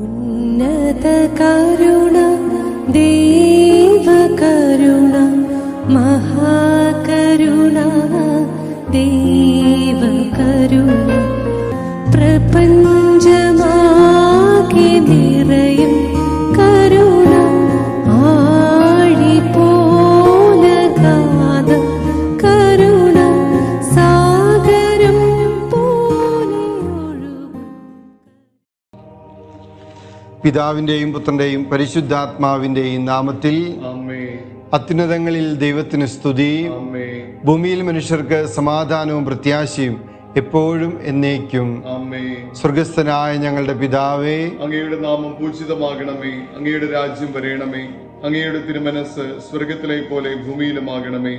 ഉന്നത കരുണ പിതാവിന്റെയും പുത്രന്റെയും പരിശുദ്ധാത്മാവിന്റെയും നാമത്തിൽ അത്യുന്നതങ്ങളിൽ ദൈവത്തിന് സ്തുതി. ഭൂമിയിൽ മനുഷ്യർക്ക് സമാധാനവും പ്രത്യാശയും എപ്പോഴും എന്നേക്കും. സ്വർഗസ്ഥനായ ഞങ്ങളുടെ പിതാവേ അങ്ങയുടെ നാമം പൂജിതമാകണമേ അങ്ങയുടെ രാജ്യം വരയണമേ അങ്ങയുടെ തിരുമനസ് സ്വർഗത്തിലെ പോലെ ഭൂമിയിലുമാകണമേ.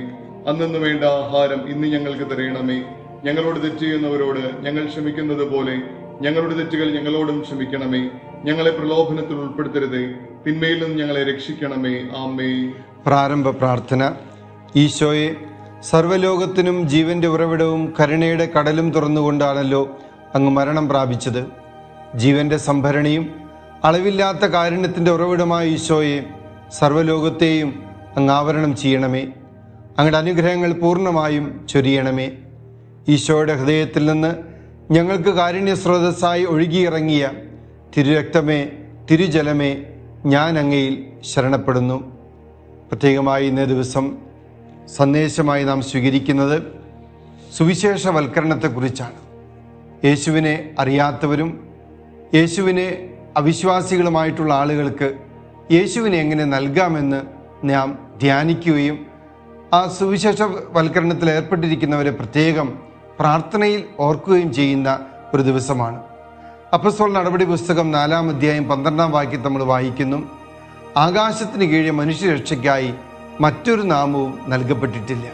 അന്നു വേണ്ട ആഹാരം ഇന്ന് ഞങ്ങൾക്ക് തരയണമേ ഞങ്ങളോട് തെറ്റ് ചെയ്യുന്നവരോട് ഞങ്ങൾ ക്ഷമിക്കുന്നത് പോലെ ഞങ്ങളുടെ തെറ്റുകൾ ഞങ്ങളോടും ക്ഷമിക്കണമേ. ഞങ്ങളെ പ്രലോഭനത്തിൽ ഉൾപ്പെടുത്തരുതേ. തിന്മയിൽ നിന്ന് ഞങ്ങളെ രക്ഷിക്കണമേ. ആമേ പ്രാരംഭ പ്രാർത്ഥന. ഈശോയെ സർവലോകത്തിനും ജീവന്റെ ഉറവിടവും കരുണയുടെ കടലും തുറന്നുകൊണ്ടാണല്ലോ അങ്ങ് മരണം പ്രാപിച്ചത്. ജീവന്റെ സംഭരണിയും അളവില്ലാത്ത കാരുണ്യത്തിന്റെ ഉറവിടമായ ഈശോയെ സർവലോകത്തെയും അങ്ങ് ആവരണം ചെയ്യണമേ. അങ്ങയുടെ അനുഗ്രഹങ്ങൾ പൂർണമായും ചൊരിയണമേ. ഈശോയുടെ ഹൃദയത്തിൽ നിന്ന് ഞങ്ങൾക്ക് കാരുണ്യ സ്രോതസ്സായി ഒഴുകിയിറങ്ങിയ തിരുരക്തമേ തിരുജലമേ ഞാൻ അങ്ങയിൽ ശരണപ്പെടുന്നു. പ്രത്യേകമായി ഇന്നേ ദിവസം സന്ദേശമായി നാം സ്വീകരിക്കുന്നത് സുവിശേഷവൽക്കരണത്തെക്കുറിച്ചാണ്. യേശുവിനെ അറിയാത്തവരും യേശുവിനെ അവിശ്വാസികളുമായിട്ടുള്ള ആളുകൾക്ക് യേശുവിനെ എങ്ങനെ നൽകാമെന്ന് നാം ധ്യാനിക്കുകയും ആ സുവിശേഷവൽക്കരണത്തിൽ ഏർപ്പെട്ടിരിക്കുന്നവരെ പ്രത്യേകം പ്രാർത്ഥനയിൽ ഓർക്കുകയും ചെയ്യുന്ന ഒരു ദിവസമാണ്. അപ്പസ്തോൽ നടപടി പുസ്തകം നാലാം അധ്യായം പന്ത്രണ്ടാം വാക്യം നമ്മൾ വായിക്കുന്നു. ആകാശത്തിന് കീഴെ മനുഷ്യരക്ഷയ്ക്കായി മറ്റൊരു നാമവും നൽകപ്പെട്ടിട്ടില്ല.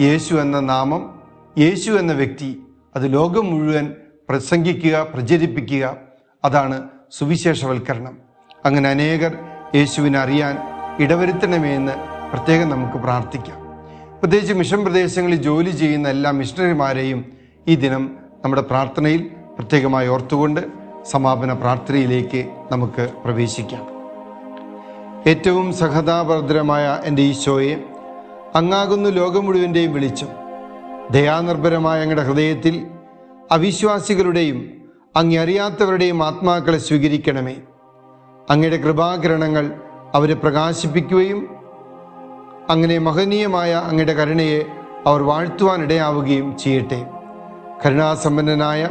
യേശു എന്ന നാമം യേശു എന്ന വ്യക്തി അത് ലോകം മുഴുവൻ പ്രസംഗിക്കുക പ്രചരിപ്പിക്കുക അതാണ് സുവിശേഷവൽക്കരണം. അങ്ങനെ അനേകർ യേശുവിനെ അറിയാൻ ഇടവരുത്തണമേ എന്ന് പ്രത്യേകം നമുക്ക് പ്രാർത്ഥിക്കാം. പ്രത്യേകിച്ച് മിഷൻ പ്രദേശങ്ങളിൽ ജോലി ചെയ്യുന്ന എല്ലാ മിഷണറിമാരെയും ഈ ദിനം നമ്മുടെ പ്രാർത്ഥനയിൽ പ്രത്യേകമായി ഓർത്തുകൊണ്ട് സമാപന പ്രാർത്ഥനയിലേക്ക് നമുക്ക് പ്രവേശിക്കാം. ഏറ്റവും സഹതാഭദ്രമായ എന്റെ ഈശോയെ അങ്ങാകുന്നു ലോകം മുഴുവന്റെയും വെളിച്ചം ദയാനിർഭരമായ അങ്ങയുടെ ഹൃദയത്തിൽ അവിശ്വാസികളുടെയും അങ്ങേ അറിയാത്തവരുടെയും ആത്മാക്കളെ സ്വീകരിക്കണമേ. അങ്ങയുടെ കൃപാകിരണങ്ങൾ അവരെ പ്രകാശിപ്പിക്കുകയും അങ്ങനെ മഹനീയമായ അങ്ങയുടെ കരുണയെ അവർ വാഴ്ത്തുവാനിടയാവുകയും ചെയ്യട്ടെ. കരുണാസമ്പന്നനായ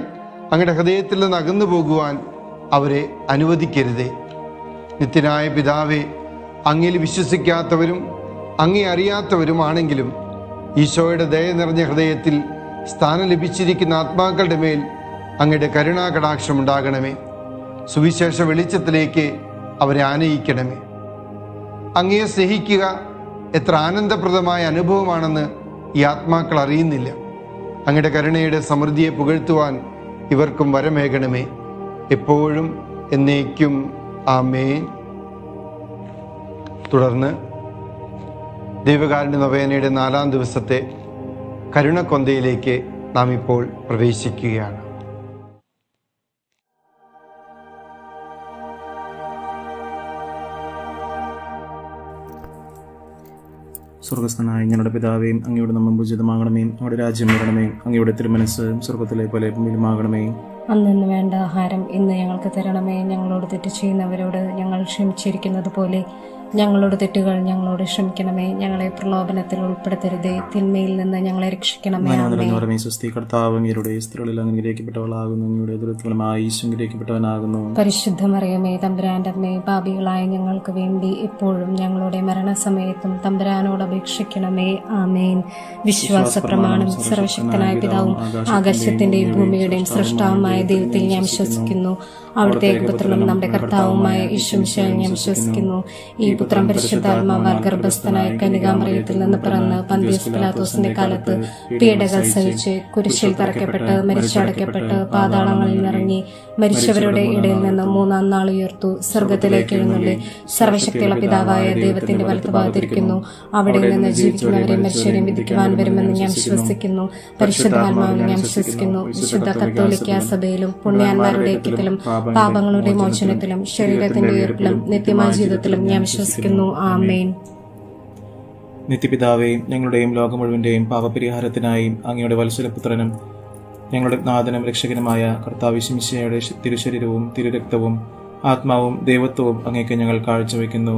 അങ്ങയുടെ ഹൃദയത്തിൽ നിന്ന് അകന്നു പോകുവാൻ അവരെ അനുവദിക്കരുതേ. നിത്യനായ പിതാവെ അങ്ങിൽ വിശ്വസിക്കാത്തവരും അങ്ങേ അറിയാത്തവരുമാണെങ്കിലും ഈശോയുടെ ദയ നിറഞ്ഞ ഹൃദയത്തിൽ സ്ഥാനം ലഭിച്ചിരിക്കുന്ന ആത്മാക്കളുടെ മേൽ അങ്ങയുടെ കരുണാകടാക്ഷം ഉണ്ടാകണമേ. സുവിശേഷ വെളിച്ചത്തിലേക്ക് അവരെ ആനയിക്കണമേ. അങ്ങയെ സ്നേഹിക്കുക എത്ര ആനന്ദപ്രദമായ അനുഭവമാണെന്ന് ഈ ആത്മാക്കൾ അറിയുന്നില്ല. അങ്ങയുടെ കരുണയുടെ സമൃദ്ധിയെ പുകഴ്ത്തുവാൻ ഇവർക്കും വരമേകണമേ. എപ്പോഴും എന്നേക്കും ആമേൻ. തുടർന്ന് ദൈവകാരുണ്യ നവേനയുടെ നാലാം ദിവസത്തെ കരുണക്കൊന്തയിലേക്ക് നാം ഇപ്പോൾ പ്രവേശിക്കുകയാണ്. സ്വർഗസ്ഥനായ ഞങ്ങളുടെ പിതാവേയും അങ്ങയുടെ നമ്മൾ പൂജിതമാകണമേ. അവിടെ രാജ്യം വരണമേ. അങ്ങയുടെ തിരുമനസ് സ്വർഗത്തിലെ പോലെ ഭൂമിയിലുമാകണമേ. അന്നു വേണ്ട ആഹാരം ഇന്ന് ഞങ്ങൾക്ക് തരണമേ. ഞങ്ങളോട് തെറ്റ് ചെയ്യുന്നവരോട് ഞങ്ങൾ ക്ഷമിച്ചിരിക്കുന്നത് പോലെ ഞങ്ങളോട് തെറ്റുകൾ ഞങ്ങളോട് ക്ഷമിക്കണമേ. ഞങ്ങളെ പ്രലോഭനത്തിൽ ഉൾപ്പെടുത്തരുതേ. തിന്മയിൽ നിന്ന് ഞങ്ങളെ രക്ഷിക്കണമേ സ്വസ്തി സ്ത്രീകളിൽ അനുഗ്രഹിക്കപ്പെട്ടവളാകുന്നു അങ്ങയുടെ ദുരിതഫലമായി അനുഗ്രഹിക്കപ്പെട്ടവനാകുന്നു പരിശുദ്ധമറിയമേ തമ്പുരാന്റെ അമ്മേ പാപികളായ ഞങ്ങൾക്ക് വേണ്ടി എപ്പോഴും ഞങ്ങളുടെ മരണസമയത്തും തമ്പുരാനോട് അപേക്ഷിക്കണമേ. ആമേൻ. വിശ്വാസ പ്രമാണം സർവശക്തനായ പിതാവും ആകാശത്തിന്റെയും ഭൂമിയുടെയും സൃഷ്ടാവുമായ ദൈവത്തിൽ ഞാൻ വിശ്വസിക്കുന്നു. അവിടുത്തെ പുത്രനും നമ്മുടെ കർത്താവുമായ ഈശ്വംശയിൽ ഞാൻ വിശ്വസിക്കുന്നു. ഈ പുത്രം പരിശുദ്ധാത്മാവാൽ ഗർഭസ്ഥനായ കനികാമറിയത്തിൽ നിന്ന് പിറന്ന് പന്തിയസ് പിലാത്തോസിന്റെ കാലത്ത് പീഡകൾ സഹിച്ച് കുരിശിൽ തറയ്ക്കപ്പെട്ട് മരിച്ചടയ്ക്കപ്പെട്ട് പാതാളങ്ങളിൽ നിറങ്ങി മരിച്ചവരുടെ ഇടയിൽ നിന്ന് മൂന്നാം നാൾ ഉയർത്തു. സ്വർഗത്തിലേക്ക് എഴുന്നള്ളി സർവശക്തിയുള്ള പിതാവായ ദൈവത്തിന്റെ വലത്തുഭാഗത്തിരിക്കുന്നു അവിടെ നിന്ന് ജീവിക്കുന്നവരെ മരിച്ചവരെയും വിധിക്കുവാൻ വരുമെന്ന് ഞാൻ വിശ്വസിക്കുന്നു. പരിശുദ്ധാത്മാവിനെ ഞാൻ വിശ്വസിക്കുന്നു. വിശുദ്ധ കത്തോലിക്ക സഭയിലും പുണ്യാന്മാരുടെ ഐക്യത്തിലും പാപങ്ങളുടെ മോചനത്തിലും ശരീരത്തിന്റെ ഉയർപ്പിലും നിത്യമായ ജീവിതത്തിലും ഞാൻ വിശ്വസിക്കുന്നു. ആമേൻ. നിത്യപിതാവേയും ഞങ്ങളുടെയും ലോകം മുഴുവന്റെയും പാപപരിഹാരത്തിനായി അങ്ങയുടെ വത്സലപുത്രനും ഞങ്ങളുടെ നാഥനും രക്ഷകനുമായ കർത്താവിശിമിശയുടെ തിരുശരീരവും തിരുരക്തവും ആത്മാവും ദൈവത്വവും അങ്ങേക്ക് ഞങ്ങൾ കാഴ്ചവെക്കുന്നു.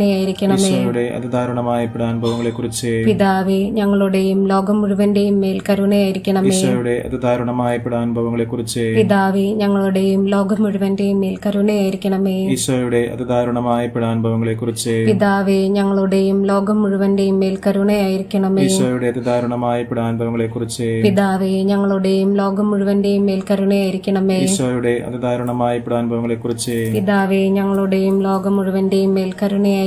കരുണയായിരിക്കണമേ. അതിദാരുണമായ പിടാനുഭവങ്ങളെ പിതാവേ ഞങ്ങളുടെയും ലോകം മുഴുവന്റെയും മേൽ കരുണയായിരിക്കണമേ. അതിദാരുണമായ പിടാനുഭവങ്ങളെ കുറിച്ച് പിതാവേ ഞങ്ങളുടെയും ലോകം മുഴുവന്റെയും മേൽ കരുണയായിരിക്കണമേ. ഈശോയുടെ അതിദാരുണമായ പിടാനുഭവങ്ങളെ കുറിച്ച് പിതാവേ ഞങ്ങളുടെയും ലോകം മുഴുവന്റെയും മേൽ കരുണയായിരിക്കണമേ. ഈശോയുടെ അതിദാരുണമായ പിടാനുഭവങ്ങളെ കുറിച്ച് പിതാവേ ഞങ്ങളുടെയും ലോകം മുഴുവന്റെയും മേൽ കരുണയായിരിക്കണമേ. ഈശോയുടെ അതിദാരുണമായ പിടാനുഭവങ്ങളെ കുറിച്ച് പിതാവേ ഞങ്ങളുടെയും ലോകം മുഴുവന്റെയും മേൽ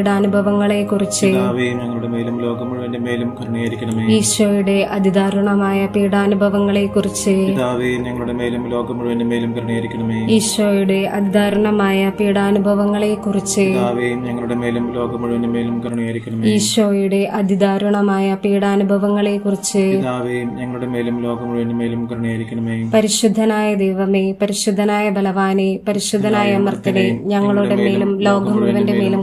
പീഡാനുഭവങ്ങളെക്കുറിച്ച് പിതാവേ ഞങ്ങളുടെ മേലും ലോകം മുഴുവന്റെ മേലും കരുണയായിരിക്കണമേ. ഈശോയുടെ അതിദാരുണമായ പീഡാനുഭവങ്ങളെക്കുറിച്ച് ഞങ്ങളുടെ മേലും ലോകം മുഴുവന്റെ മേലും കരുണയായിരിക്കണമേ. ഈശോയുടെ അതിദാരുണമായ പീഡാനുഭവങ്ങളെക്കുറിച്ച് ഞങ്ങളുടെ മേലും ലോകം മുഴുവന്റെ മേലും കരുണയായിരിക്കണമേ. ഈശോയുടെ അതിദാരുണമായ പീഡാനുഭവങ്ങളെക്കുറിച്ച് ഞങ്ങളുടെ മേലും ലോകം മുഴുവന്റെ മേലും കരുണയായിരിക്കണമേ. പരിശുദ്ധനായ ദൈവമേ പരിശുദ്ധനായ ബലവാനെ പരിശുദ്ധനായ അമർത്തനെ ഞങ്ങളുടെ മേലും ലോകം മുഴുവന്റെ മേലും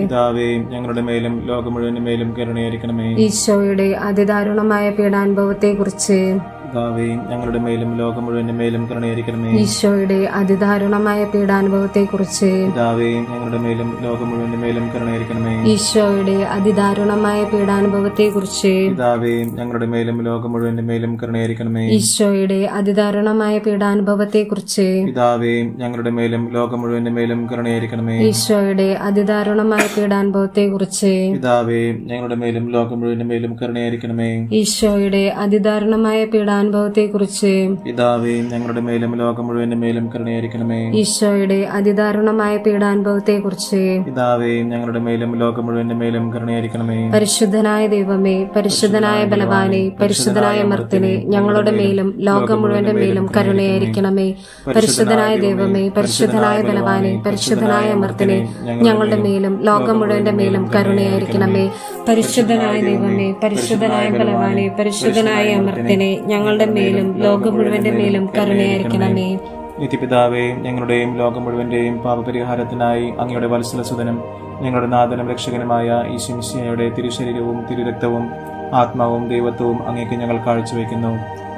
പിതാവേ ഞങ്ങളുടെ മേലും ലോകം മുഴുവൻ മേലും കരുണയായിരിക്കണമേ. ഈശോയുടെ അതിദാരുണമായ പീഡാനുഭവത്തെക്കുറിച്ച് ഞങ്ങളുടെ മേലും ലോകം മുഴുവൻ മേലും കരുണയായിരിക്കണമേ. ഈശോയുടെ അതിദാരുണമായ പീഡാനുഭവത്തെക്കുറിച്ച് ഞങ്ങളുടെ മേലും ലോകം മുഴുവൻ മേലും കരുണയായിരിക്കണമേ. ഈശോയുടെ അതിദാരുണമായ പീഡാനുഭവത്തെക്കുറിച്ച് ഞങ്ങളുടെ മേലും ലോകം മുഴുവൻ മേലും കരുണയായിരിക്കണമേ. ഈശോയുടെ അതിദാരുണമായ പീഡാനുഭവത്തെക്കുറിച്ച് ഞങ്ങളുടെ മേലും ലോകം മുഴുവൻ മേലും കരുണയായിരിക്കണമേ. ഈശോയുടെ അതിദാരുണമായ പീഡാനുഭവത്തെക്കുറിച്ച് പിതാവേ ഞങ്ങളുടെ മേലും ലോകം മുഴുവന്റെ മേലും കരുണയായിരിക്കണമേ. ഈശോയുടെ അതിദാരുണമായ പീഡാനുഭവത്തെക്കുറിച്ച് പിതാവേ ഞങ്ങളുടെ മേലും ലോകം മുഴുവന്റെ മേലും കരുണയായിരിക്കണമേ. ഈശോയുടെ അതിദാരുണമായ പീഡാനുഭവത്തെക്കുറിച്ച് പിതാവേ ഞങ്ങളുടെ മേലും ലോകം മുഴുവന്റെ മേലും കരുണയായിരിക്കണമേ. പരിശുദ്ധനായ ദൈവമേ പരിശുദ്ധനായ ബലവാനെ പരിശുദ്ധനായ മർത്തിനെ ഞങ്ങളുടെ മേലും ലോകം മുഴുവന്റെ മേലും കരുണയായിരിക്കണമേ. പരിശുദ്ധനായ ദൈവമേ പരിശുദ്ധനായ ബലവാനെ പരിശുദ്ധനായ മർത്തിനെ ഞങ്ങളുടെ മേലും ലോകം മുഴുവന്റെ മേലും കരുണയായിരിക്കണമേ. പരിശുദ്ധനായ ദൈവമേ പരിശുദ്ധനായ ബലവാനെ പരിശുദ്ധനായ അമർത്തിനെ ഞങ്ങളുടെ മേലും ലോകം മുഴുവന്റെ മേലും കരുണയായിരിക്കണമേ. നിത്യപിതാവേ ഞങ്ങളുടെയും ലോകം മുഴുവന്റെയും പാപപരിഹാരത്തിനായി അങ്ങയുടെ വത്സലസുതനും ഞങ്ങളുടെ നാഥനും രക്ഷകനുമായ ഈ ഈശ്വമിശിയുടെ തിരുശരീരവും തിരുരക്തവും ആത്മാവും ദൈവത്വവും അങ്ങേക്ക് ഞങ്ങൾ കാഴ്ചവെക്കുന്നു.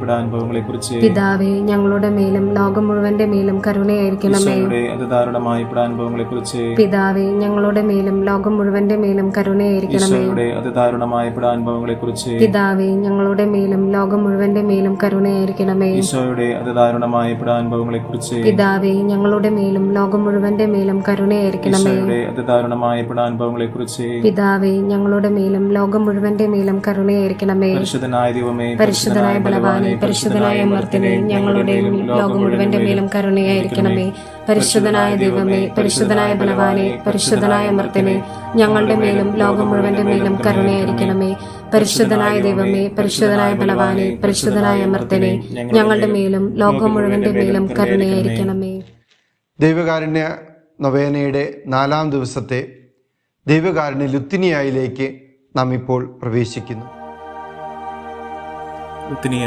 പിടാനുഭവങ്ങളെക്കുറിച്ച് പിതാവേ ഞങ്ങളുടെ മേലും ലോകം മുഴുവന്റെ മേലും കരുണയായിരിക്കണമേ. അതിദാരുണമായ പിടാനുഭവങ്ങളെക്കുറിച്ച് പിതാവേ ഞങ്ങളുടെ മേലും ലോകം മുഴുവന്റെ മേലും കരുണയായിരിക്കണമേ. അതിദാരുണമായ പിടാനുഭവങ്ങളെക്കുറിച്ച് പിതാവേ ഞങ്ങളുടെ മേലും ലോകം മുഴുവന്റെ മേലും കരുണയായിരിക്കണമേ. ഈശോയുടെ അതിദാരുണമായ പിടാനുഭവങ്ങളെക്കുറിച്ച് പിതാവേ ഞങ്ങളുടെ മേലും ലോകം മുഴുവന്റെ മേലും കരുണയായിരിക്കണമേ. അതിദാരുണമായ പിടാനുഭവങ്ങളെക്കുറിച്ച് പിതാവേ ഞങ്ങളുടെ മേലും ലോകം മുഴുവന്റെ മേലും കരുണയായിരിക്കണമേ. പരിശുദ്ധനായ ദൈവമേ പരിശുദ്ധനായ ബലവാനെ പരിശുദ്ധനായ മർത്തിനെ ഞങ്ങളുടെയും ലോകം മുഴുവന്റെ മേലും കരുണയായിരിക്കണമേ. പരിശുദ്ധനായ ദൈവമേ പരിശുദ്ധനായ ബലവാനെ പരിശുദ്ധനായ മർത്തിനെ ഞങ്ങളുടെ മേലും ലോകം മുഴുവന്റെ മേലും കരുണയായിരിക്കണമേ. പരിശുദ്ധനായ ദൈവമേ പരിശുദ്ധനായ ബലവാനെ പരിശുദ്ധനായ മർത്തിനെ ഞങ്ങളുടെ മേലും ലോകം മുഴുവന്റെ മേലും കരുണയായിരിക്കണമേ. ദൈവകാരുണ്യ നൊവേനയുടെ നാലാം ദിവസത്തെ ദൈവകാരുണ്യ ലുത്തിനിയായിലേക്ക് നാം ഇപ്പോൾ പ്രവേശിക്കുന്നു. ഉത്തിനിയ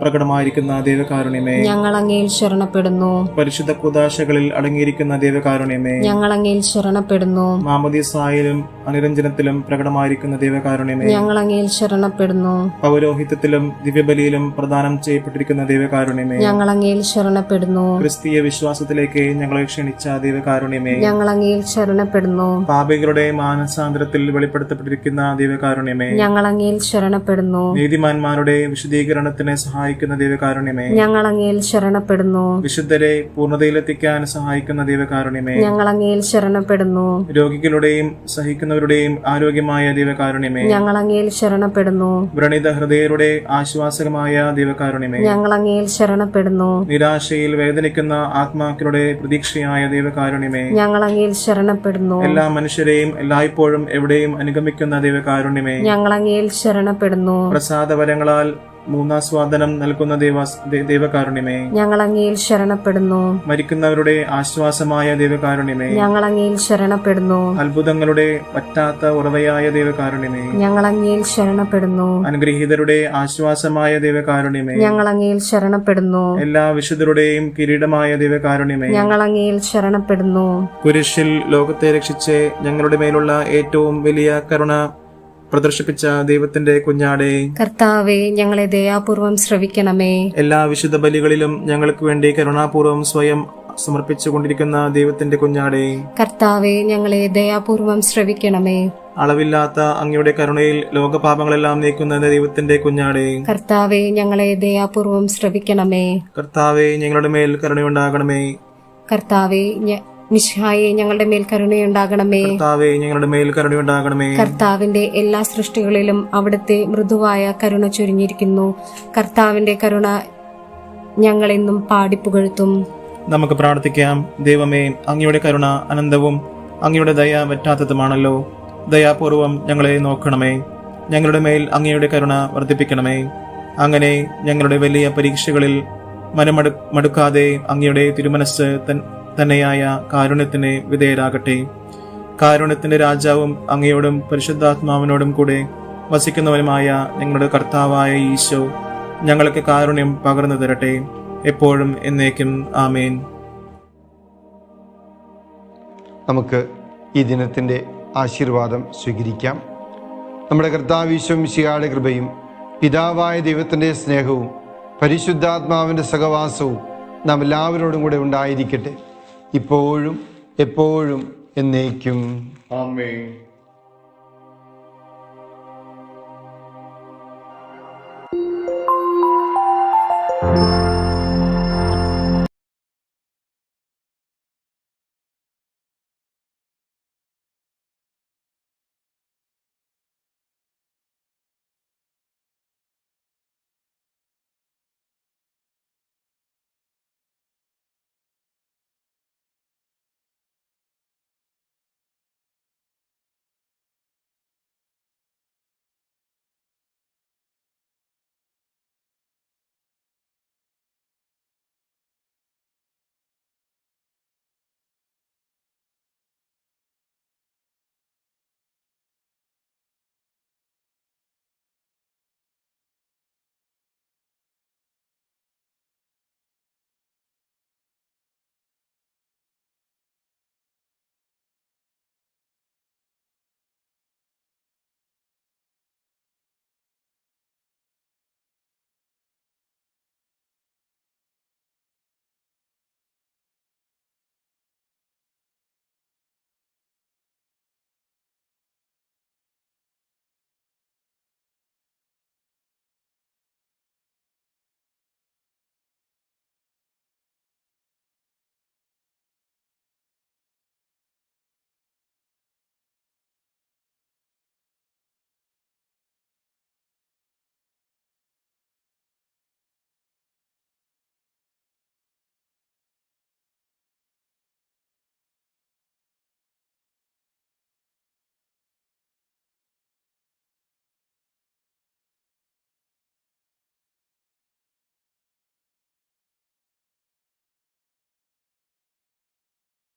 പ്രകടമായിരിക്കുന്ന ദൈവകാരുണ്യമേ. ഞങ്ങൾ അങ്ങയിൽ ശരണപ്പെടുന്നു. പരിശുദ്ധ കുദാശകളിൽ അടങ്ങിയിരിക്കുന്ന ദൈവകാരുണ്യമേ. ഞങ്ങൾ അങ്ങയിൽ ശരണപ്പെടുന്നു. മാമതിസായാലും അനുരഞ്ജനത്തിലും പ്രകടമായിരിക്കുന്ന ദൈവകാരുണ്യമേ. ഞങ്ങൾ അങ്ങയിൽ ശരണപ്പെടുന്നു. പൗരോഹിത്യത്തിലും ദിവ്യബലിയിലും പ്രദാനം ചെയ്യപ്പെട്ടിരിക്കുന്ന ദൈവകാരുണ്യമേ. ഞങ്ങൾ അങ്ങയിൽ ശരണപ്പെടുന്നു. ക്രിസ്തീയ വിശ്വാസത്തിലേക്ക് ഞങ്ങളെ ക്ഷണിച്ച ദൈവകാരുണ്യമേ. ഞങ്ങൾ അങ്ങയിൽ ശരണപ്പെടുന്നു. പാപികളുടെ മാനസാന്തരത്തിൽ വെളിപ്പെടുത്തപ്പെട്ടിരിക്കുന്ന ദൈവകാരുണ്യമേ. ഞങ്ങൾ അങ്ങയിൽ ശരണപ്പെടുന്നു. നീതിമാന്മാരുടെ വിശദീകരണത്തിന് സഹായിക്കുന്ന ദൈവകാരുണ്യമേ. ഞങ്ങൾ അങ്ങയിൽ ശരണപ്പെടുന്നു. വിശുദ്ധരെ പൂർണതയിലെത്തിക്കാൻ സഹായിക്കുന്ന ദൈവകാരുണ്യമേ. ഞങ്ങൾ അങ്ങയിൽ ശരണപ്പെടുന്നു. രോഗികളുടെയും സഹിക്കുന്നവരുടെയും ആരോഗ്യമായ ദൈവകാരുണ്യമേ. ഞങ്ങൾ അങ്ങയിൽ ശരണപ്പെടുന്നു. വ്രണിത ഹൃദയരുടെ ആശ്വാസകമായ ദൈവകാരുണ്യമേ. ഞങ്ങൾ അങ്ങയിൽ ശരണപ്പെടുന്നു. നിരാശയിൽ വേദനിക്കുന്ന ആത്മാക്കളുടെ പ്രതീക്ഷയായ ദൈവകാരുണ്യമേ. ഞങ്ങൾ അങ്ങയിൽ ശരണപ്പെടുന്നു. എല്ലാ മനുഷ്യരെയും എല്ലായ്പ്പോഴും എവിടെയും അനുഗമിക്കുന്ന ദൈവകാരുണ്യമേ. ഞങ്ങൾ അങ്ങയിൽ ശരണപ്പെടുന്നു പ്രസാദവരങ്ങളാൽ മൂന്നാസ്വാദനം നൽകുന്ന ദൈവകാരുണ്യമേ. ഞങ്ങൾ അങ്ങയിൽ ശരണപ്പെടുന്നു. മരിക്കുന്നവരുടെ ആശ്വാസമായ ദൈവകാരുണ്യമേ. ഞങ്ങൾ അങ്ങയിൽ ശരണപ്പെടുന്നു. അത്ഭുതങ്ങളുടെ പറ്റാത്ത ഉറവയായ ദൈവകാരുണ്യമേ. ഞങ്ങൾ അങ്ങയിൽ ശരണപ്പെടുന്നു. അനുഗ്രഹീതരുടെ ആശ്വാസമായ ദൈവകാരുണ്യമേ. ഞങ്ങൾ അങ്ങയിൽ ശരണപ്പെടുന്നു. എല്ലാ വിശുദ്ധരുടെയും കിരീടമായ ദൈവകാരുണ്യമേ. ഞങ്ങൾ അങ്ങയിൽ ശരണപ്പെടുന്നു. കുരിശിൽ ലോകത്തെ രക്ഷിച്ച് ഞങ്ങളുടെ മേലുള്ള ഏറ്റവും വലിയ കരുണ പ്രദർശിപ്പിച്ച ദൈവത്തിന്റെ കുഞ്ഞാടെ കർത്താവെ ഞങ്ങളെ ദയാപൂർവം ശ്രവിക്കണമേ. എല്ലാ വിശുദ്ധ ബലികളിലും ഞങ്ങൾക്ക് വേണ്ടി കരുണാപൂർവം സ്വയം സമർപ്പിച്ചുകൊണ്ടിരിക്കുന്ന ദൈവത്തിന്റെ കുഞ്ഞാടെ കർത്താവെ ഞങ്ങളെ ദയാപൂർവം ശ്രവിക്കണമേ. അളവില്ലാത്ത അങ്ങയുടെ കരുണയിൽ ലോകപാപങ്ങളെല്ലാം നീക്കുന്ന ദൈവത്തിന്റെ കുഞ്ഞാടെ കർത്താവെ ഞങ്ങളെ ദയാപൂർവം ശ്രവിക്കണമേ. കർത്താവെ ഞങ്ങളുടെ മേൽ കരുണയുണ്ടാകണമേ. കർത്താവെ മിശിഹായെ ഞങ്ങളുടെ മേൽ കരുണയുണ്ടാകണമേ. കർത്താവെ ഞങ്ങളുടെ മേൽ കരുണയുണ്ടാകണമേ. കർത്താവിന്റെ എല്ലാ സൃഷ്ടികളിലും അവിടുത്തെ മൃദുവായ കരുണ ചൊരിഞ്ഞിരിക്കുന്നു. കർത്താവിന്റെ കരുണ ഞങ്ങളെന്നും പാടിപ്പുകഴ്ത്തും നമുക്ക് പ്രാർത്ഥിക്കാം. ദൈവമേ അങ്ങയുടെ കരുണ അനന്തവും അങ്ങയുടെ ദയ പറ്റാത്തതുമാണല്ലോ. ദയാപൂർവം ഞങ്ങളെ നോക്കണമേ. ഞങ്ങളുടെ മേൽ അങ്ങയുടെ കരുണ വർദ്ധിപ്പിക്കണമേ. അങ്ങനെ ഞങ്ങളുടെ വലിയ പരീക്ഷകളിൽ മനമടു മടുക്കാതെ അങ്ങയുടെ തിരുമനസ് തൻ- തന്നെയായ കാരുണ്യത്തിന് വിധേയരാകട്ടെ. കാരുണ്യത്തിന്റെ രാജാവും അങ്ങയോടും പരിശുദ്ധാത്മാവിനോടും കൂടെ വസിക്കുന്നവനുമായ ഞങ്ങളുടെ കർത്താവായ ഈശോ ഞങ്ങൾക്ക് കാരുണ്യം പകർന്നു തരട്ടെ. എപ്പോഴും എന്നേക്കും ആമേൻ. നമുക്ക് ഈ ദിനത്തിന്റെ ആശീർവാദം സ്വീകരിക്കാം. നമ്മുടെ കർത്താവീശ്വം ശിയാടെ കൃപയും പിതാവായ ദൈവത്തിന്റെ സ്നേഹവും പരിശുദ്ധാത്മാവിന്റെ സഹവാസവും നാം എല്ലാവരോടും കൂടെ ഉണ്ടായിരിക്കട്ടെ. ഇപ്പോഴും എപ്പോഴും എന്നേക്കും. ആമേ